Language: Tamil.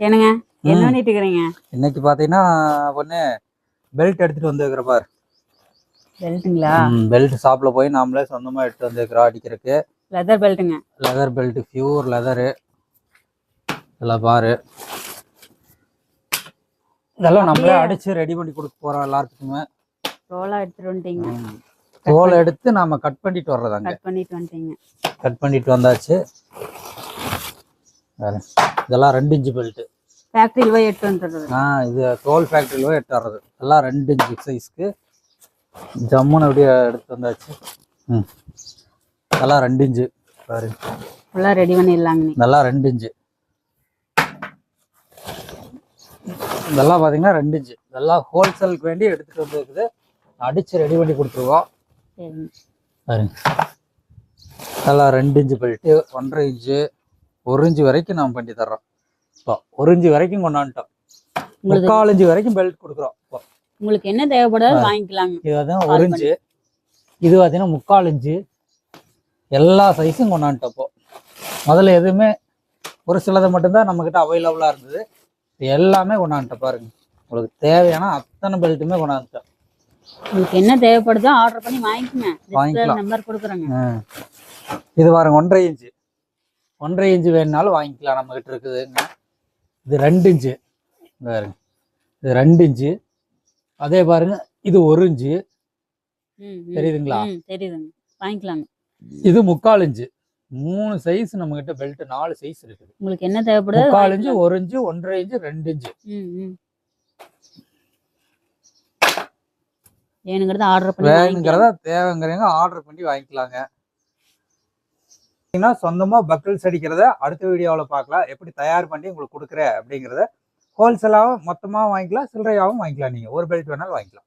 என்னங்க? என்ன. பண்ணிட்டு இருக்கிறீங்க இன்னைக்கு பாத்தீங்கன்னா பொண்ணு பெல்ட் எடுத்துட்டு வந்துருக்கிற பார். பெல்ட்டுங்களா பெல்ட் ஷாப்ல போய் நாமளே சொந்தமா எடுத்து வந்துருக்கிறோம் அடிக்கிறதுக்கு. லெதர் பெல்ட்டுங்க லெதர் பெல்ட் பியூர் லெதரு இதெல்லாம் பாரு. இதெல்லாம் நம்மளே அடிச்சு ரெடி பண்ணி கொடுக்க போறோம் எல்லாத்துக்குமே ரோலா எடுத்துட்டு வந்துட்டீங்க. தோலை எடுத்து நாம கட் பண்ணிட்டு வர்றதாங்க. கட் பண்ணிட்டு வந்துட்டீங்க. கட் பண்ணிட்டு வந்தாச்சு. இதெல்லாம் ரெண்டு இன்ச்சு பெல்ட் ஃபேக்டரியில் போய் வந்துடுறது. ஆ இது தோல் ஃபேக்டரியில் போய் எடுத்து வர்றது. எல்லாம் ரெண்டு இன்ச்சு சைஸ்க்கு ஜம்முன்னு அப்படியே எடுத்து வந்தாச்சு. ம். இதெல்லாம் ரெண்டு இன்ச்சு. பாரு. ஃபுல்லாக ரெடி பண்ணிடலாங்க இதெல்லாம் ரெண்டு இன்ச்சு. இதெல்லாம் பார்த்தீங்கன்னா ரெண்டு இன்ச்சு. இதெல்லாம் ஹோல்சேலுக்கு வேண்டி எடுத்துகிட்டு வந்துருக்குது. அடித்து ரெடி பண்ணி கொடுத்துருவோம். பாருங்க. இதெல்லாம் ரெண்டு இன்ச்சு பெல்ட்டு ஒன்றரை இன்ச்சு. ஒரு இன்ச்சு வரைக்கும் நாம் பண்ணி தர்றோம். இப்போ ஒரு இன்ச்சு வரைக்கும் கொண்டாந்துட்டோம். முக்கால் இன்ச்சு வரைக்கும் பெல்ட் கொடுக்குறோம். இப்போ உங்களுக்கு என்ன தேவைப்படுதோ வாங்கிக்கலாங்க இது பார்த்தீங்கன்னா ஒரு இன்ச்சு இது பார்த்தீங்கன்னா முக்கால் இன்ச்சு எல்லா சைஸும் கொண்டாந்துட்டோம் இப்போ முதல்ல எதுவுமே ஒரு சிலது மட்டும்தான் நம்மக்கிட்ட அவைலபிளாக இருந்தது. இது எல்லாமே கொண்டாந்துட்டோம் பாருங்க. உங்களுக்கு தேவையான அத்தனை பெல்ட்டுமே கொண்டாந்துட்டோம். உங்களுக்கு என்ன தேவைப்படுதோ ஆர்டர் பண்ணி வாங்கிக்கோங்க. நம்பர் கொடுக்குறேங்க. இது பாருங்க ஒன்றரை இன்ச்சு ஒன்றரை இன்ச்சு வேணுனாலும் வாங்கிக்கலாம் நம்மக்கிட்ட இருக்குதுங்க. இது ரெண்டு இன்ச்சு. பாருங்க. இது ரெண்டு இன்ச்சு. அதே பாருங்க. இது ஒரு இன்ச்சு. தெரியுதுங்களா? தெரியுதுங்க. வாங்கிக்கலாங்க. இது முக்கால் இன்ச்சு. மூணு சைஸ் நம்ம கிட்ட பெல்ட் நாலு சைஸ் இருக்குது. உங்களுக்கு என்ன தேவைப்படுதோ முக்கால் இன்ச்சு ஒரு இன்ச்சு ஒன்றரை இன்ச்சு ரெண்டு இன்ச்சு. வேணுங்கிறத ஆர்டர் பண்ணி வேணுங்கிறத தேவைங்கிறவங்க ஆர்டர் பண்ணி வாங்கிக்கலாங்க. பார்த்தீங்கன்னா சொந்தமா பக்கிள்ஸ் அடிக்கிறத அடுத்த வீடியோவில் பார்க்கலாம் எப்படி தயார் பண்ணி உங்களுக்கு கொடுக்குறேன் அப்படிங்கிறத ஹோல்சேலாகவும் மொத்தமாக வாங்கிக்கலாம் சில்லறையாகவும் வாங்கிக்கலாம் நீங்கள் ஒரு பெல்ட் வேணாலும் வாங்கிக்கலாம்.